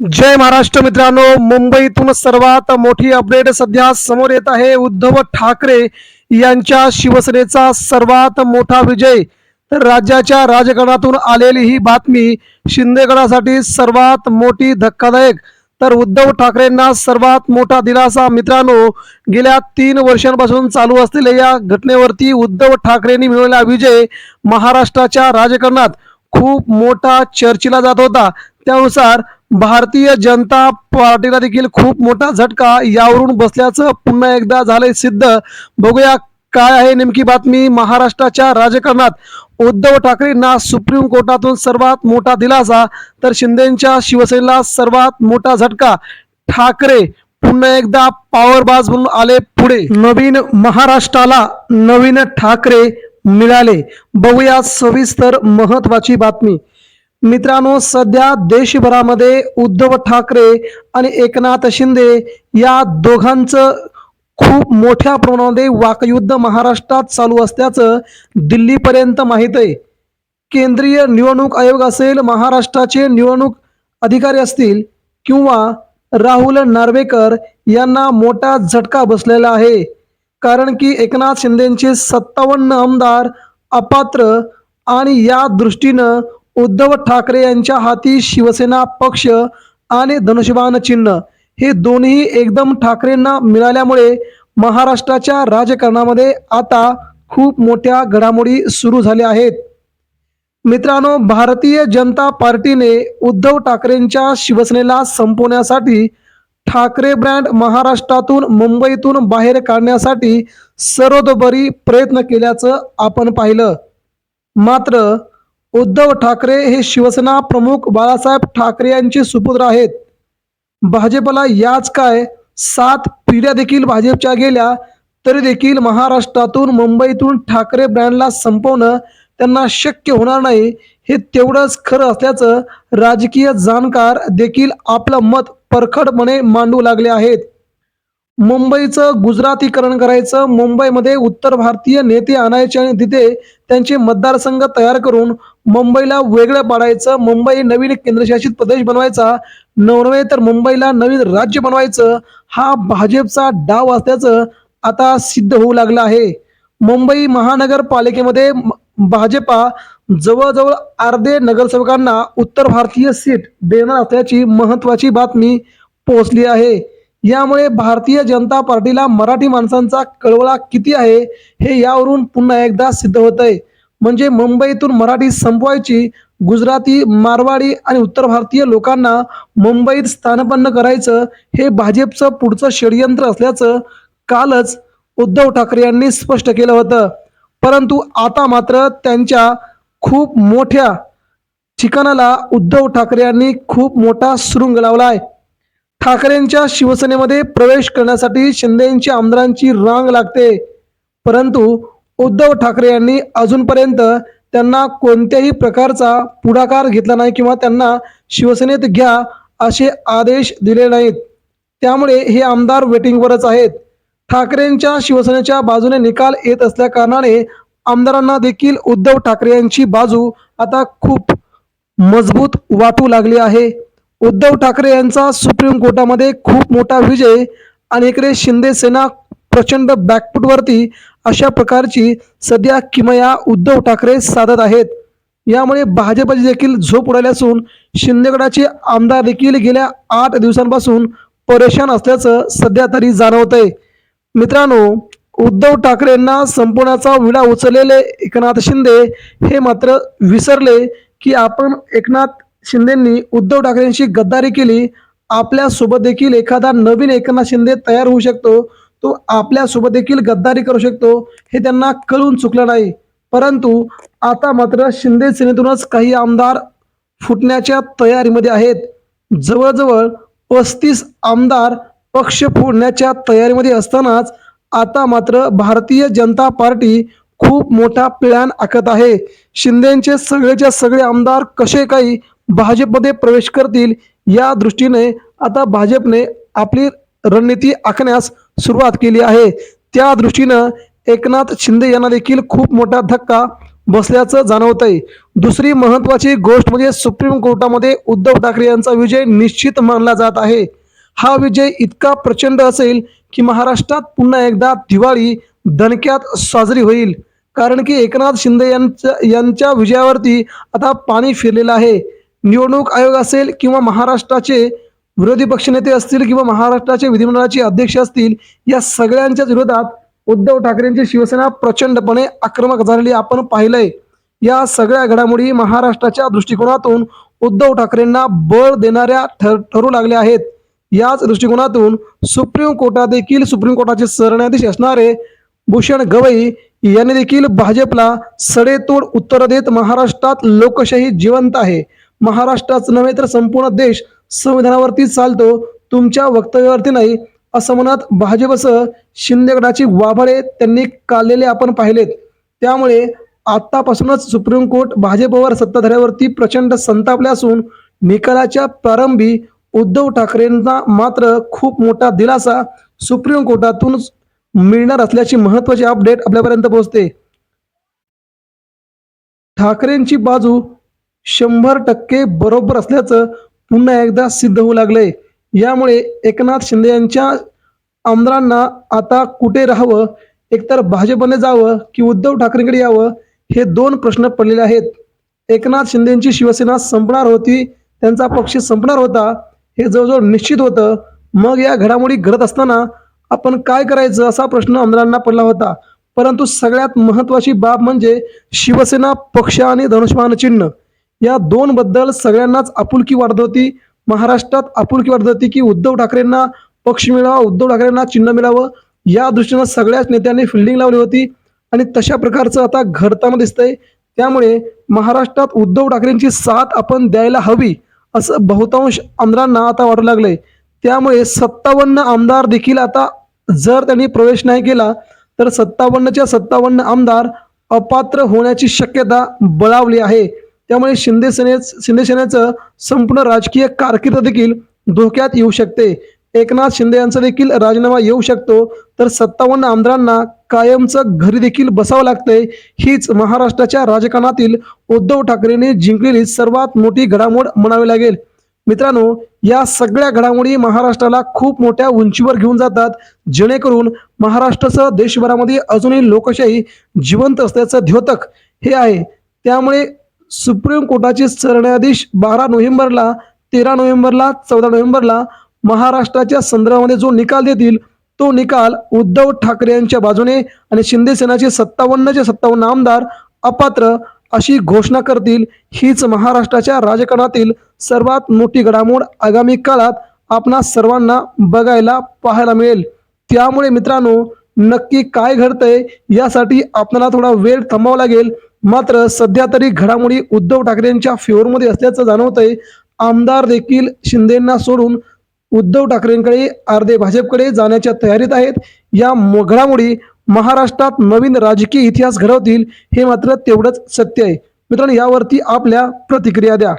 जय महाराष्ट्र मित्रांनो मुंबईतून सर्वात मोठी अपडेट सध्या समोर येत आहे उद्धव ठाकरे यांच्या शिवसेनेचा सर्वात मोठा विजय. तर राज्याच्या राजकारणातून आलेली ही बातमी शिंदेगडासाठी सर्वात मोठी धक्कादायक. तर उद्धव ठाकरेंना सर्वात मोठा दिलासा मित्रांनो गेल्या तीन वर्षांपासून चालू असलेल्या या घटनेवरती उद्धव ठाकरेंनी मिळवलेला विजय महाराष्ट्राच्या राजकारणात खूप मोठा चर्चेला जात होता. त्यानुसार भारतीय जनता पार्टीला देखील खूप मोठा झटका यावरून बसल्याचं पुन्हा एकदा झालंय सिद्ध. बघूया काय आहे नेमकी बातमी. महाराष्ट्राच्या राजकारणात उद्धव ठाकरेंना सुप्रीम कोर्टातून सर्वात मोठा दिलासा तर शिंदेच्या शिवसेनेला सर्वात मोठा झटका. ठाकरे पुन्हा एकदा पॉवरबाज म्हणून आले पुढे. नवीन महाराष्ट्राला नवीन ठाकरे मिळाले. बघूया सविस्तर महत्वाची बातमी. मित्रांनो सध्या देशभरामध्ये उद्धव ठाकरे आणि एकनाथ शिंदे या दोघांचं खूप मोठ्या प्रमाणामध्ये वाकयुद्ध महाराष्ट्रात चालू असल्याचं दिल्लीपर्यंत माहीत आहे. केंद्रीय निवडणूक आयोग असेल महाराष्ट्राचे निवडणूक अधिकारी असतील किंवा राहुल नार्वेकर यांना मोठा झटका बसलेला आहे. कारण की एकनाथ शिंदेचे सत्तावन्न आमदार अपात्र आणि या दृष्टीनं उद्धव ठाकरे यांच्या हाती शिवसेना पक्ष आणि धनुष्यबाण चिन्ह हे दोन्ही एकदम ठाकरेंना मिळाल्यामुळे महाराष्ट्राच्या राजकारणामध्ये आता खूप मोठ्या घडामोडी सुरू झाल्या आहेत. मित्रांनो भारतीय जनता पार्टीने उद्धव ठाकरेंच्या शिवसेनेला संपवण्यासाठी ठाकरे ब्रँड महाराष्ट्रातून मुंबईतून बाहेर काढण्यासाठी सर्वतोपरी प्रयत्न केल्याचं आपण पाहिलं. मात्र उद्धव ठाकरे हे शिवसेना प्रमुख बाळासाहेब ठाकरे यांचे सुपुत्र आहेत. भाजपला याच काय सात पिढ्या देखील भाजपच्या गेल्या तरी देखील महाराष्ट्रातून मुंबईतून ठाकरे ब्रँडला संपवणं त्यांना शक्य होणार नाही हे तेवढंच खरं असल्याचं राजकीय जाणकार देखील आपलं मत परखडपणे मांडू लागले आहेत. मुंबईचं गुजरातीकरण करायचं मुंबईमध्ये उत्तर भारतीय नेते आणायचे आणि तिथे त्यांचे मतदारसंघ तयार करून मुंबईला वेगळं पाडायचं. मुंबई नवीन केंद्रशासित प्रदेश बनवायचा. नवनवे तर मुंबईला नवीन राज्य बनवायचं. हा भाजपचा डाव असल्याचं आता सिद्ध होऊ लागलं आहे. मुंबई महानगरपालिकेमध्ये म- भाजपा जवळजवळ अर्धे नगरसेवकांना उत्तर भारतीय सीट देणार असल्याची महत्वाची बातमी पोहोचली आहे. यामुळे भारतीय जनता पार्टीला मराठी माणसांचा कळवळा किती आहे हे यावरून पुन्हा एकदा सिद्ध होत आहे म्हणजे मुंबईतून मराठी संपवायची गुजराती मारवाडी आणि उत्तर भारतीय लोकांना मुंबईत स्थानपन्न करायचं हे भाजपचं पुढचं षडयंत्र असल्याचं कालच उद्धव ठाकरे यांनी स्पष्ट केलं होतं. परंतु आता मात्र त्यांच्या खूप मोठ्या ठिकाणाला उद्धव ठाकरे यांनी खूप मोठा सुरुंग लावलाय. ठाकरेंच्या शिवसेनेमध्ये प्रवेश करण्यासाठी शिंदेच्या आमदारांची रांग लागते. परंतु उद्धव ठाकरे यांनी अजूनपर्यंत त्यांना कोणत्याही प्रकारचा पुढाकार घेतला नाही किंवा त्यांना शिवसेनेत घ्या असे आदेश दिले नाहीत. त्यामुळे हे आमदार वेटिंगवरच आहेत. ठाकरेंच्या शिवसेनेच्या बाजूने निकाल येत असल्या कारणाने आमदारांना देखील उद्धव ठाकरे यांची बाजू आता खूप मजबूत वाटू लागली आहे. उद्धव ठाकरे यांचा सुप्रीम कोर्टामध्ये खूप मोठा विजय आणि इकडे शिंदे सेना प्रचंड बॅकफुटवरती अशा प्रकारची सध्या किमया उद्धव ठाकरे साधत आहेत. यामुळे भाजपची देखील झोप उडाली असून शिंदेगडाचे आमदार देखील गेल्या आठ दिवसांपासून परेशान असल्याचं सध्या तरी जाणवतंय. मित्रांनो उद्धव ठाकरेंना संपवण्याचा विडा उचललेले एकनाथ शिंदे हे मात्र विसरले की आपण एकनाथ शिंदेंनी उद्धव ठाकरेंशी गद्दारी केली. आपल्यासोबत देखील एखादा नवीन एकनाथ शिंदे तयार होऊ शकतो. तो आपल्यासोबत देखील गद्दारी करू शकतो. हे त्यांना कळून चुकलं नाही. परंतु आता मात्र शिंदे सेनेतूनच काही आमदार फुटण्याच्या तयारीमध्ये आहेत. जवळजवळ पस्तीस आमदार पक्ष फोडण्याच्या तयारीमध्ये असतानाच आता मात्र भारतीय जनता पार्टी खूप मोठा प्लॅन आखत आहे. शिंदेचे सगळेच्या सगळे आमदार कसे काही भाजपमध्ये प्रवेश करतील या दृष्टीने आता भाजपने आपली रणनीती आखण्यास सुरुवात केली आहे. त्या दृष्टीनं एकनाथ शिंदे यांना देखील खूप मोठा धक्का बसल्याचं जाणवतंय. दुसरी महत्वाची गोष्ट म्हणजे सुप्रीम कोर्टामध्ये उद्धव ठाकरे यांचा विजय निश्चित मानला जात आहे. हा विजय इतका प्रचंड असेल की महाराष्ट्रात पुन्हा एकदा दिवाळी दणक्यात साजरी होईल. कारण की एकनाथ शिंदे यांच्या यांच्या विजयावरती आता पाणी फिरलेलं आहे. निवडणूक आयोग असेल किंवा महाराष्ट्राचे विरोधी पक्षनेते असतील किंवा महाराष्ट्राचे विधिमंडळाचे अध्यक्ष असतील या सगळ्यांच्याच विरोधात उद्धव ठाकरेंची शिवसेना प्रचंडपणे आक्रमक झालेली आपण पाहिलंय. या सगळ्या घडामोडी महाराष्ट्राच्या दृष्टिकोनातून उद्धव ठाकरेंना बळ देणाऱ्या ठर ठरू लागल्या आहेत. याच दृष्टिकोनातून सुप्रीम कोर्टात देखील सुप्रीम कोर्टाचे सरन्यायाधीश असणारे भूषण गवई यांनी देखील भाजपला सडेतोड उत्तर देत महाराष्ट्रात लोकशाही जिवंत आहे. महाराष्ट्राच नव्हे तर संपूर्ण देश संविधानावरती चालतो तुमच्या वक्तव्यावरती नाही असं म्हणत भाजपसह शिंदेगडाची वाभाळे त्यांनी काढलेले आपण पाहिलेत. त्यामुळे आतापासूनच सुप्रीम कोर्ट भाजपवर सत्ताधाऱ्यावरती प्रचंड संतापले असून निकालाच्या प्रारंभी उद्धव ठाकरेंना मात्र खूप मोठा दिलासा सुप्रीम कोर्टातून मिळणार असल्याची महत्वाची अपडेट आपल्यापर्यंत पोहोचते. ठाकरेंची बाजू शंभर टक्के बरोबर असल्याचं पुन्हा एकदा सिद्ध होऊ लागले यामुळे एकनाथ शिंदे यांच्या आमदारांना आता कुठे राहावं? एकतर भाजपने जावं की उद्धव ठाकरेंकडे यावं? हे दोन प्रश्न पडलेले आहेत. एकनाथ शिंदेची शिवसेना संपणार होती त्यांचा पक्ष संपणार होता हे जवळजवळ निश्चित होतं. मग या घडामोडी घडत असताना आपण काय करायचं असा प्रश्न आमदारांना पडला होता. परंतु सगळ्यात महत्वाची बाब म्हणजे शिवसेना पक्ष आणि धनुष्मान चिन्ह या दोन बद्दल सगळ्यांनाच आपुलकी वाढत होती. महाराष्ट्रात आपुलकी वाढत होती की उद्धव ठाकरेंना पक्ष मिळावा उद्धव ठाकरेंना चिन्ह मिळावं या दृष्टीनं सगळ्याच नेत्यांनी फिल्डिंग लावली होती. आणि तशा प्रकारचं आता घडताना दिसतंय. त्यामुळे महाराष्ट्रात उद्धव ठाकरेंची साथ आपण द्यायला हवी असं बहुतांश आमदारांना आता वाटू लागलंय. त्यामुळे सत्तावन्न आमदार देखील आता जर त्यांनी प्रवेश नाही केला तर सत्तावन्नच्या सत्तावन्न आमदार अपात्र होण्याची शक्यता बळावली आहे. त्यामुळे शिंदे सेने शिंदे सेनेचं संपूर्ण राजकीय कारकीर्द देखील धोक्यात येऊ शकते. एकनाथ शिंदे यांचा देखील राजीनामा येऊ शकतो. तर सत्तावन्न आमदारांना कायमचं घरी देखील बसावं लागतंय. हीच महाराष्ट्राच्या राजकारणातील उद्धव ठाकरेंनी जिंकलेली सर्वात मोठी घडामोड म्हणावी लागेल. मित्रांनो या सगळ्या घडामोडी महाराष्ट्राला खूप मोठ्या उंचीवर घेऊन जातात. जेणेकरून महाराष्ट्रासह देशभरामध्ये अजूनही लोकशाही जिवंत असल्याचं द्योतक हे आहे. त्यामुळे सुप्रीम कोर्टाचे सरन्यायाधीश बारा नोव्हेंबरला तेरा नोव्हेंबरला चौदा नोव्हेंबरला महाराष्ट्राच्या संदर्भामध्ये जो निकाल देतील तो निकाल उद्धव ठाकरे यांच्या बाजूने आणि शिंदे सेनाचे सत्तावन्नचे सत्तावन्न आमदार अपात्र अशी घोषणा करतील हीच महाराष्ट्राच्या राजकारणातील सर्वात मोठी घडामोड आगामी काळात आपणा सर्वांना बघायला पाहायला मिळेल. त्यामुळे मित्रांनो नक्की काय घडतंय यासाठी आपल्याला थोडा वेळ थांबावा लागेल. मात्र सध्या तरी घडामोडी उद्धव ठाकरेंच्या फेवरमध्ये असल्याचं जाणवतंय. आमदार देखील शिंदेंना सोडून उद्धव ठाकरेंकडे अर्धे भाजपकडे जाण्याच्या तयारीत आहेत. या म- घडामोडी महाराष्ट्रात नवीन राजकीय इतिहास घडवतील हे मात्र तेवढंच सत्य आहे. मित्रांनो यावरती आपल्या प्रतिक्रिया द्या.